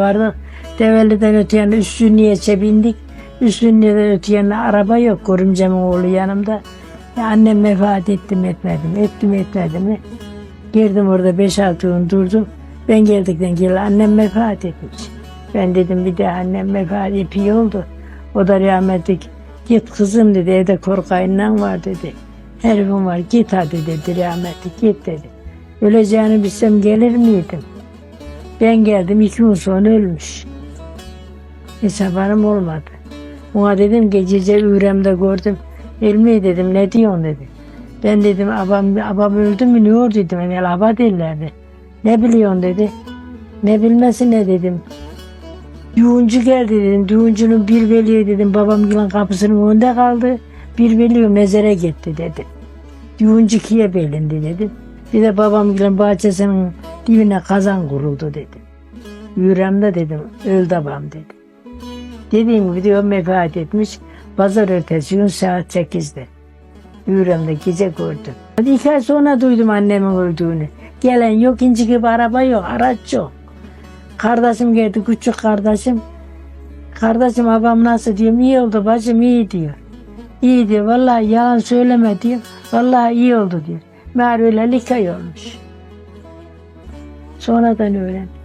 Vardık. Develi'den öte yana Üstünlü'ye bindik. Üstünlü'den öte yana araba yok. Görümcemin oğlu yanımda. Ya annem vefat ettim etmedim. Ettim etmedim? Girdim orada 5-6 gün durdum. Ben geldikten gel annem vefat etmiş. Ben dedim bir de annem vefat epey oldu. O da rahmetli git kızım dedi evde korkayından var dedi. Herifim var git hadi dedi rahmetli git dedi. Öleceğini bilsem gelir miydim? Ben geldim iki gün sonra ölmüş. Hesabım olmadı. Ona dedim gecece Ürem'de gördüm. Elmi dedim ne diyorsun dedi. Ben dedim abam, abam öldü mü ne oldu dedim. Yani aba derlerdi. Ne biliyorsun dedi. Ne bilmesi ne dedim. Düğüncü geldi dedim. Düğüncünün bir veliye dedim. Babam yılan kapısının önünde kaldı. Bir veliye mezara gitti dedi. Düğüncü kiye belindi dedim. Bir de babam yılan bahçesinin dibine kazan kuruldu dedim. Yüreğimde dedim öldü babam dedi. Dediğim gibi diyor vefat etmiş. Pazar ötesi gün saat 8'de. Yüreğimde gece gördüm. İki ay sonra duydum annemin öldüğünü. Gelen yok, inci gibi araba yok, araç yok. Kardeşim geldi, küçük kardeşim. Kardeşim babam nasıl diyorum, iyi oldu bacım iyi diyor. İyi diyor, vallahi yalan söyleme diyor. Vallahi iyi oldu diyor. Meğer öyle olmuş. Sonradan öğrendim.